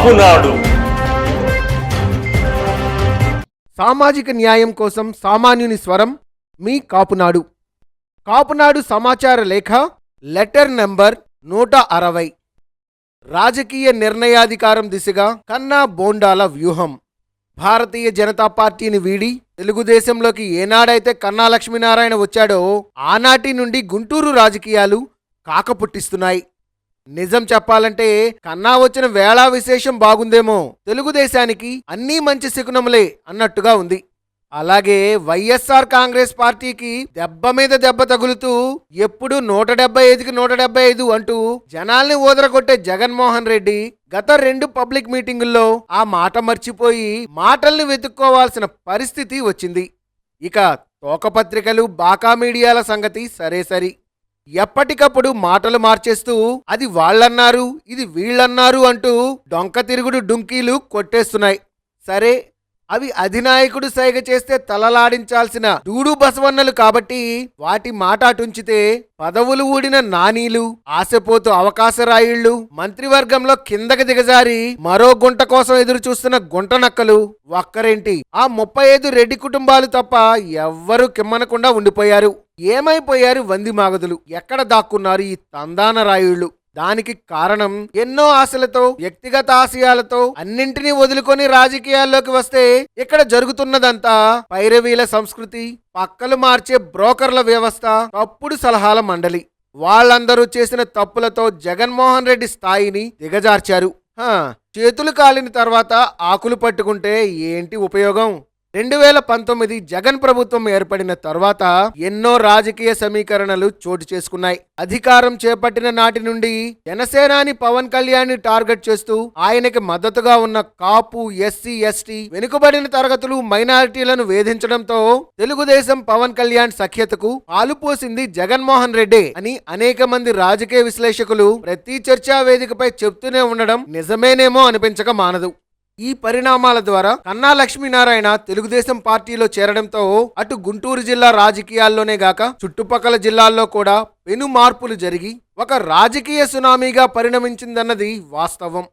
కాపునాడు సామాజిక న్యాయం కోసం సామాన్యుని స్వరం మీ కాపునాడు. కాపునాడు సమాచార లేఖ లెటర్ నెంబర్ నూట అరవై. రాజకీయ నిర్ణయాధికారం దిశగా కన్నా బోండాల వ్యూహం. భారతీయ జనతా పార్టీని వీడి తెలుగుదేశంలోకి ఏనాడైతే కన్నా లక్ష్మీనారాయణ వచ్చాడో ఆనాటి నుండి గుంటూరు రాజకీయాలు కాకపుట్టిస్తున్నాయి. నిజం చెప్పాలంటే కన్నా వచ్చిన వేళా విశేషం బాగుందేమో. తెలుగుదేశానికి అన్నీ మంచి శకునములే అన్నట్టుగా ఉంది. అలాగే వైఎస్ఆర్ కాంగ్రెస్ పార్టీకి దెబ్బ మీద దెబ్బ తగులుతూ ఎప్పుడు నూట డెబ్బై ఐదుకి నూట డెబ్బై ఐదు అంటూ జనాల్ని ఓదరగొట్టే జగన్మోహన్ రెడ్డి గత రెండు పబ్లిక్ మీటింగుల్లో ఆ మాట మర్చిపోయి మాటల్ని వెతుక్కోవాల్సిన పరిస్థితి వచ్చింది. ఇక తోకపత్రికలు బాకా మీడియాల సంగతి సరే సరి. ఎప్పటికప్పుడు మాటలు మార్చేస్తూ అది వాళ్ళన్నారు ఇది వీళ్ళన్నారు అంటూ డొంక తిరుగుడు డుంకీలు కొట్టేస్తున్నాయి. సరే అవి అధినాయకుడు సైగ చేస్తే తలలాడించాల్సిన దూడు బసవన్నలు కాబట్టి వాటి మాట అటుంచితే పదవులు ఊడిన నానీలు ఆశపోతూ అవకాశరాయుళ్ళు మంత్రివర్గంలో కిందకి దిగజారి మరో గుంట కోసం ఎదురు చూస్తున్న గుంట నక్కలు ఒక్కరేంటి? ఆ ముప్పై ఐదు రెడ్డి కుటుంబాలు తప్ప ఎవ్వరూ కిమ్మనకుండా ఉండిపోయారు. ఏమైపోయారు వంది మాగదులు? ఎక్కడ దాక్కున్నారు ఈ తందాన రాయుళ్ళు? దానికి కారణం ఎన్నో ఆశలతో వ్యక్తిగత ఆశయాలతో అన్నింటినీ వదులుకొని రాజకీయాల్లోకి వస్తే ఇక్కడ జరుగుతున్నదంతా పైరవీల సంస్కృతి పక్కలు మార్చే బ్రోకర్ల వ్యవస్థ తప్పుడు సలహాల మండలి. వాళ్ళందరూ చేసిన తప్పులతో జగన్మోహన్ రెడ్డి స్థాయిని దిగజార్చారు. చేతులు కాలిన తర్వాత ఆకులు పట్టుకుంటే ఏంటి ఉపయోగం? రెండు వేల పంతొమ్మిది జగన్ ప్రభుత్వం ఏర్పడిన తర్వాత ఎన్నో రాజకీయ సమీకరణలు చోటు చేసుకున్నాయి. అధికారం చేపట్టిన నాటి నుండి జనసేనాని పవన్ కళ్యాణ్ టార్గెట్ చేస్తూ ఆయనకి మద్దతుగా ఉన్న కాపు ఎస్సీ ఎస్టీ వెనుకబడిన తరగతులు మైనారిటీలను వేధించడంతో తెలుగుదేశం పవన్ కళ్యాణ్ సఖ్యతకు పాలుపోసింది జగన్మోహన్ రెడ్డి అని అనేక మంది రాజకీయ విశ్లేషకులు ప్రతి చర్చా వేదికపై చెప్తూనే ఉండడం నిజమేనేమో అనిపించక మానదు. ఈ పరిణామాల ద్వారా కన్నా లక్ష్మీనారాయణ తెలుగుదేశం పార్టీలో చేరడంతో అటు గుంటూరు జిల్లా రాజకీయాల్లోనే గాక చుట్టుపక్కల జిల్లాల్లో కూడా పెను మార్పులు జరిగి ఒక రాజకీయ సునామీగా పరిణమించిందన్నది వాస్తవం.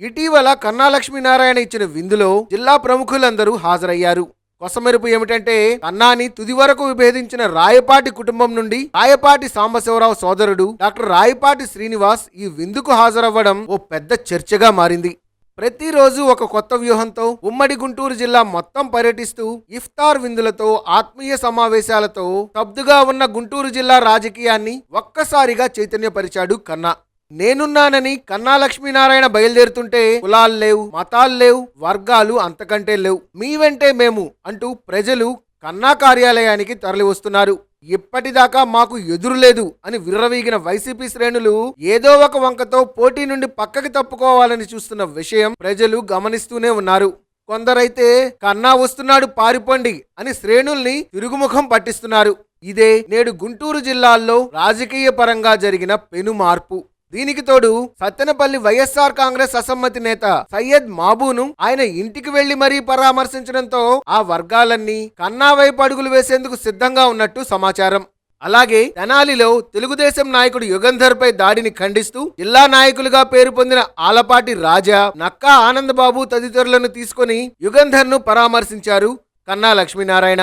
ఇటీవల కన్నా లక్ష్మీనారాయణ ఇచ్చిన విందులో జిల్లా ప్రముఖులందరూ హాజరయ్యారు. కొసమెరుపు ఏమిటంటే కన్నాని తుది వరకు విభేదించిన రాయపాటి కుటుంబం నుండి రాయపాటి సాంబశివరావు సోదరుడు డాక్టర్ రాయపాటి శ్రీనివాస్ ఈ విందుకు హాజరవ్వడం ఓ పెద్ద చర్చగా మారింది. ప్రతిరోజు ఒక కొత్త వ్యూహంతో ఉమ్మడి గుంటూరు జిల్లా మొత్తం పర్యటిస్తూ ఇఫ్తార్ విందులతో ఆత్మీయ సమావేశాలతో తబ్దుగా ఉన్న గుంటూరు జిల్లా రాజకీయాన్ని ఒక్కసారిగా చైతన్యపరిచాడు కన్నా. నేనున్నానని కన్నా లక్ష్మీనారాయణ బయలుదేరుతుంటే కులాలు లేవు మతాలు లేవు వర్గాలు అంతకంటే లేవు. మీ వెంటే మేము అంటూ ప్రజలు కన్నా కార్యాలయానికి తరలి వస్తున్నారు ఇప్పటిదాకా మాకు ఎదురులేదు అని విర్రవీగిన వైసీపీ శ్రేణులు ఏదో ఒక వంకతో పోటీ నుండి పక్కకి తప్పుకోవాలని చూస్తున్న విషయం ప్రజలు గమనిస్తూనే ఉన్నారు. కొందరైతే కన్నా వస్తున్నాడు పారిపోండి అని శ్రేణుల్ని తిరుగుముఖం పట్టిస్తున్నారు. ఇదే నేడు గుంటూరు జిల్లాల్లో రాజకీయ పరంగా జరిగిన పెను మార్పు దీనికి తోడు సత్తెనపల్లి వైఎస్ఆర్ కాంగ్రెస్ అసమ్మతి నేత సయ్యద్ మాబూను ఆయన ఇంటికి వెళ్ళి మరీ పరామర్శించడంతో ఆ వర్గాలన్నీ కన్నా వైపు అడుగులు వేసేందుకు సిద్ధంగా ఉన్నట్టు సమాచారం. అలాగే తెనాలిలో తెలుగుదేశం నాయకుడు యుగంధర్ పై దాడిని ఖండిస్తూ జిల్లా నాయకులుగా పేరు పొందిన ఆలపాటి రాజా నక్కా ఆనందబాబు తదితరులను తీసుకొని యుగంధర్ను పరామర్శించారు కన్నా లక్ష్మీనారాయణ.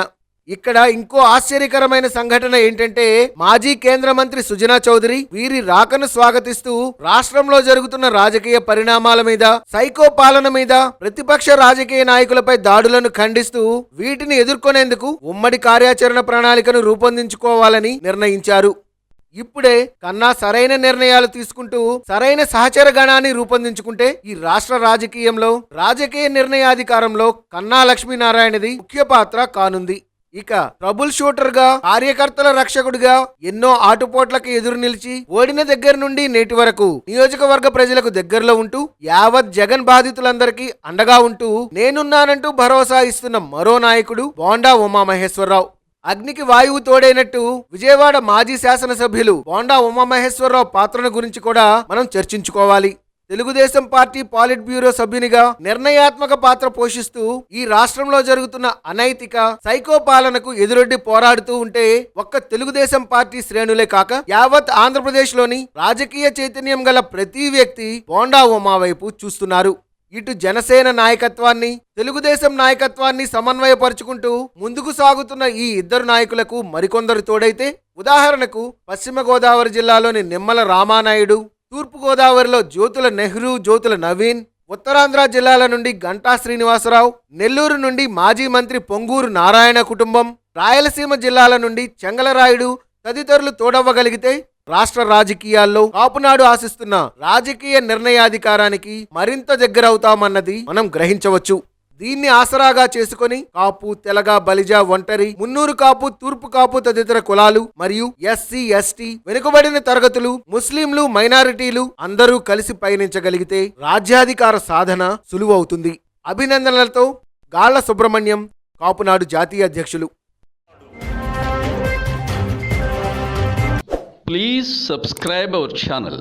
ఇక్కడ ఇంకో ఆశ్చర్యకరమైన సంఘటన ఏంటంటే మాజీ కేంద్ర మంత్రి సుజనా చౌదరి వీరి రాకను స్వాగతిస్తూ రాష్ట్రంలో జరుగుతున్న రాజకీయ పరిణామాల మీద సైకో పాలన మీద ప్రతిపక్ష రాజకీయ నాయకులపై దాడులను ఖండిస్తూ వీటిని ఎదుర్కొనేందుకు ఉమ్మడి కార్యాచరణ ప్రణాళికను రూపొందించుకోవాలని నిర్ణయించారు. ఇప్పుడే కన్నా సరైన నిర్ణయాలు తీసుకుంటూ సరైన సహచర గణాన్ని రూపొందించుకుంటే ఈ రాష్ట్ర రాజకీయంలో రాజకీయ నిర్ణయాధికారంలో కన్నా లక్ష్మీనారాయణది ముఖ్య పాత్ర కానుంది. ఇక ట్రబుల్ షూటర్గా కార్యకర్తల రక్షకుడిగా ఎన్నో ఆటుపోట్లకు ఎదురు నిలిచి ఓడిన దగ్గర నుండి నేటి వరకు నియోజకవర్గ ప్రజలకు దగ్గరలో ఉంటూ యావత్ జగన్ బాధితులందరికీ అండగా ఉంటూ నేనున్నానంటూ భరోసా ఇస్తున్న మరో నాయకుడు బోండా ఉమామహేశ్వరరావు. అగ్నికి వాయువు తోడైనట్టు విజయవాడ మాజీ శాసనసభ్యులు బోండా ఉమామహేశ్వరరావు పాత్రను గురించి కూడా మనం చర్చించుకోవాలి. తెలుగుదేశం పార్టీ పాలిట్ బ్యూరో సభ్యునిగా నిర్ణయాత్మక పాత్ర పోషిస్తూ ఈ రాష్ట్రంలో జరుగుతున్న అనైతిక సైకో పాలనకు ఎదురొడ్డి పోరాడుతూ ఉంటే ఒక్క తెలుగుదేశం పార్టీ శ్రేణులే కాక యావత్ ఆంధ్రప్రదేశ్లోని రాజకీయ చైతన్యం గల ప్రతి వ్యక్తి బోండా ఉమా వైపు చూస్తున్నారు. ఇటు జనసేన నాయకత్వాన్ని తెలుగుదేశం నాయకత్వాన్ని సమన్వయపరుచుకుంటూ ముందుకు సాగుతున్న ఈ ఇద్దరు నాయకులకు మరికొందరు తోడైతే ఉదాహరణకు పశ్చిమ గోదావరి జిల్లాలోని నిమ్మల రామానాయుడు తూర్పుగోదావరిలో జ్యోతుల నెహ్రూ జ్యోతుల నవీన్ ఉత్తరాంధ్ర జిల్లాల నుండి గంటా శ్రీనివాసరావు నెల్లూరు నుండి మాజీ మంత్రి పొంగూరు నారాయణ కుటుంబం రాయలసీమ జిల్లాల నుండి చెంగలరాయుడు తదితరులు తోడవ్వగలిగితే రాష్ట్ర రాజకీయాల్లో కాపునాడు ఆశిస్తున్న రాజకీయ నిర్ణయాధికారానికి మరింత దగ్గరవుతామన్నది మనం గ్రహించవచ్చు. దీన్ని ఆసరాగా చేసుకొని కాపు తెలగ బలిజ ఒంటరి మున్నూరు కాపు తూర్పు కాపు తదితర కులాలు మరియు ఎస్సీ ఎస్టీ వెనుకబడిన తరగతులు ముస్లింలు మైనారిటీలు అందరూ కలిసి పయనించగలిగితే రాజ్యాధికార సాధన సులువవుతుంది. అభినందనలతో గాళ్ళ సుబ్రహ్మణ్యం కాపునాడు జాతీయ అధ్యక్షులు. Please subscribe our channel